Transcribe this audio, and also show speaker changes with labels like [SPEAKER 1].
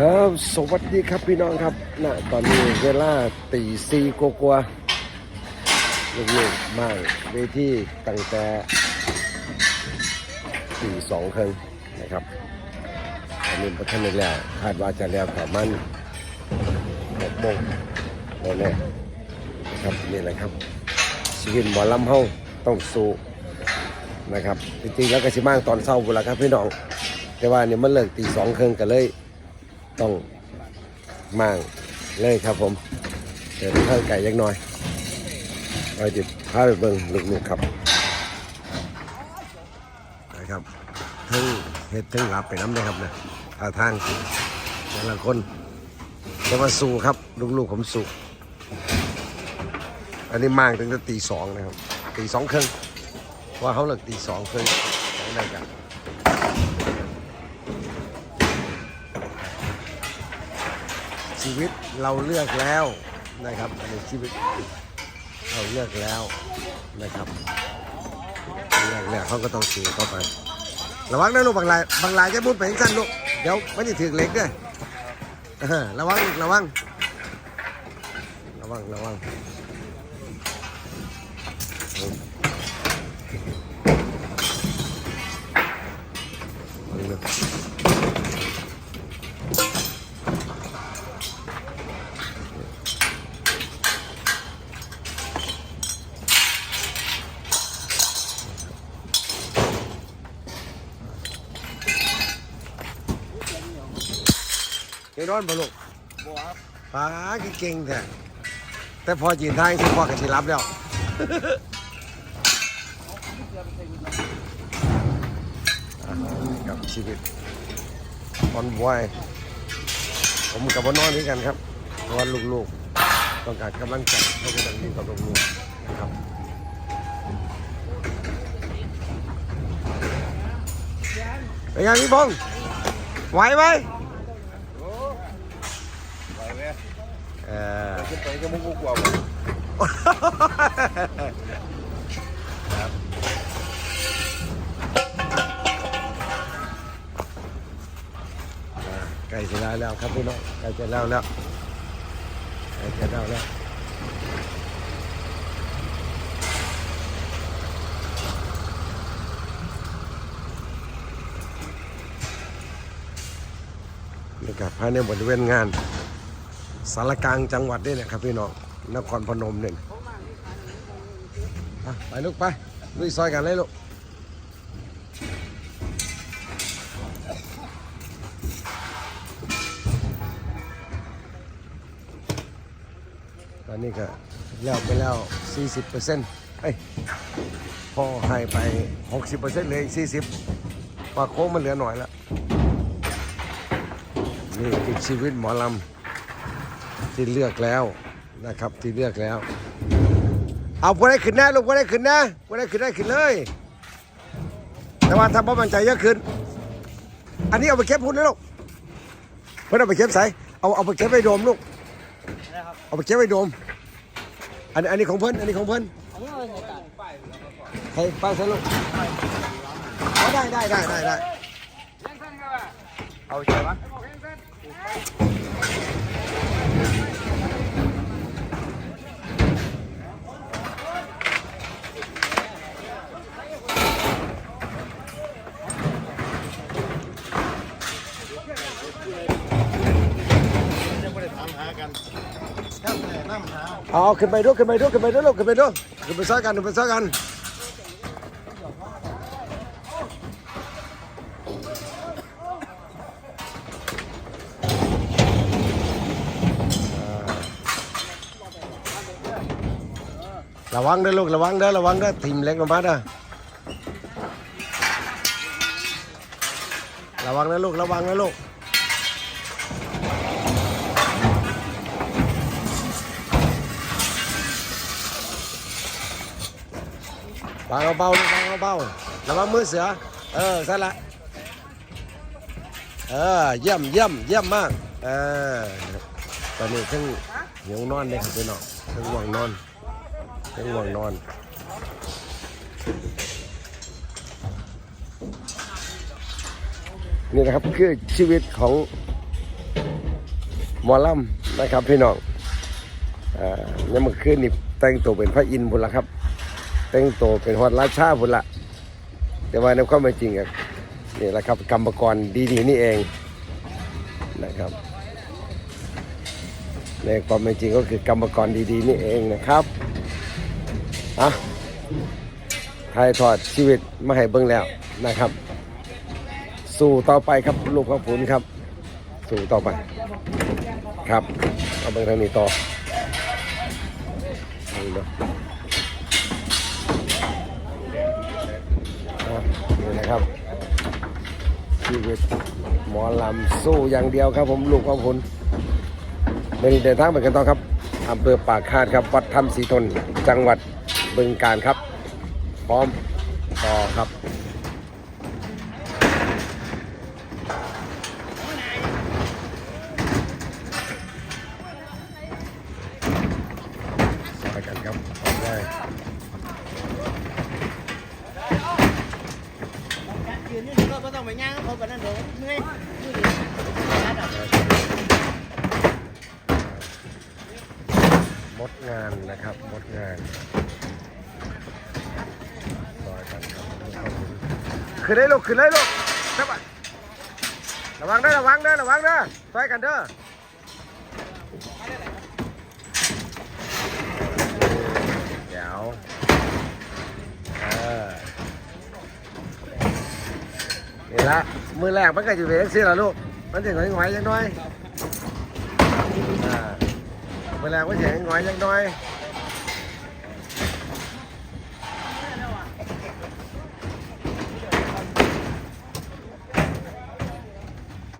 [SPEAKER 1] ครับ สวัสดีครับพี่น้องครับณตอนนี้เวลาตีซีกลัวๆลูกๆมาเวทีตั้งแต่ตีสองครึ่งนะครับอันนี้พัฒนาแล้วคาดว่าจะแล้วประมาณหกโมงแน่นะครับนี่แหละครับชีวิตหมอลำเฮาต้องสู้นะครับจริงๆแล้วก็สิมางตอนเช้าบุละครับพี่น้อง แต่ว่าเนี่ยมันเลิกตีสองครึ่งกันเลย ต้องมั่งเลยครับผมเดินข้างไก่ยักน้อยไปจิบพาไปเบิ่งลูกๆครับนะครับทั้งเฮ็ดทั้งหลับไปน้ำเลยครับนะท่าทางแต่ละคนจะมาสู้ครับลูกๆผมสู้อันนี้มั่งตั้งแต่ตีสองนะครับตีสองครึ่งว่าเขาเลิกตีสองครึ่งสองนาฬิกา ชีวิตเราเลือกแล้วนะครับอันชีวิตเราเลือกแล้วนะครับเลือกแล้วเขาก็ต้องสู้เข้าไประวังนะลูกบางรายบางรายจะมุดไปสั้นลูกเดี๋ยวไม่ได้ถึงเล็กด้วยเออระวังลูกระวังระวังระวัง เก่งนอนบ่ลูก
[SPEAKER 2] บัวครับ
[SPEAKER 1] ป้าคือเก่งแท้แต่พอจีนทางสิพ่อก็สิรับแล้วอะกับชีวิตออนวายผมกับว่านอนด้วยกันครับเพราะว่าลูกๆ ต้องการกำลังใจให้กำลังดีกับลูกๆนะครับเป็นไงพี่พงษ์ไหวไหม
[SPEAKER 2] ไปไหม
[SPEAKER 1] เออ
[SPEAKER 2] ขึ้นไปก็มุกมุกกว่า
[SPEAKER 1] ใกล้จะได้แล้วครับพี่น้องใกล้จแล้วแล้วใกล้จแล้วแล้วนี่ครับภายในบริเวณงาน สารกลางจังหวัดนี่นะครับพี่น้องนครพนมเนี่ยไปลูกไปลุยซอยกันเลยลูกตอนนี้ก็แล้วไปแล้ว 40เปอร์เซ็นต์เอ้ยพอให้ไป 60เปอร์เซ็นต์เลย40ปากโค้งมันเหลือหน่อยละนี่คือชีวิตหมอลำ ที่เลือกแล้วนะครับที่เลือกแล้ว เอาพวกได้ขึ้นหน้าลูกพวกได้ขึ้นนะพวกได้ขึ้นได้ขึ้นเลย แต่ว่าถ้าบ่มั่นใจเยอะขึ้น อันนี้เอาไปเก็บพุ่นนะลูกเพื่อนเอาไปเก็บใส่เอาเอาไปเก็บไว้โดมลูกเอาไปเก็บไว้โดม อันอันนี้ของเพิ่อนอันนี้ของเพิ่
[SPEAKER 2] อนไปใส่กัน
[SPEAKER 1] ใครไปซะลูกเอาได้ได้ได้ได้ได้
[SPEAKER 2] เอาใช่ไหม ยังไม่ได้ถามหากันถ้าแต่น้ำหา
[SPEAKER 1] เอาขึ้นไปด้วยขึ้นไปด้วยขึ้นไปด้วยลูกขึ้นไปด้วยขึ้นไปซ้อยกันขึ้นไปซ้อยกันระวังเด้อลูกระวังเด้อระวังเด้อทีมเล็กลงมาเด้อระวังนะลูกระวังนะลูก วางเอาเบาๆลูกวางเอาเบาระวังมือเสือ เออสั่ละ เออ เยี่ยมเยี่ยมเยี่ยมมาก เออ ตอนนี้ทั้งหิวนอนเลยครับพี่น้องทั้งง่วงนอนทั้งง่วงนอนนี่นะครับคือชีวิตของหมอลำนะครับพี่น้องอ่าเนี่ยมื่อคืนนี่แต่งตัวเป็นพระอินทร์พุ่นละครับ แต่งตัวเป็นฮอดราชาพุ่นละแต่ว่าในความเป็นจริงอะนี่แหละครับกรรมกรดีๆนี่เองนะครับในความเป็นจริงก็คือกรรมกรดีๆนี่เองนะครับอะถ่ายทอดชีวิตมาให้เบิ่งแล้วนะครับ สู่ต่อไปครับลูกของผุนครับ สู่ต่อไป ครับเอาเบิ่งทางนี้ต่อ นี่นะครับชีวิตหมอลำสู้อย่างเดียวครับ ผมลูกของผุนเป็นเดินทางไปกันต่อครับอำเภอปากคาดครับวัดถ้ำสีทน จังหวัดบึงกาฬครับ พร้อมต่อครับไปกันครับได้
[SPEAKER 2] ยืนนี่ก็ต้องไปย่างเขากันนั่นเด้อเมื่อย
[SPEAKER 1] หมดงานนะครับหมดงานรอกันครับขึ้นได้ลูกขึ้นได้ลูกครับอะระวังเด้อระวังเด้อระวังเด้อช่วยกันเด้อเดี๋ยวเออนี่ ละมือแรกมันก็จะเป็นสิละลูก มันจะหงอยหงอยๆยังน้อยอ่ามือแรกมันจะหงอยๆยังน้อย
[SPEAKER 2] เ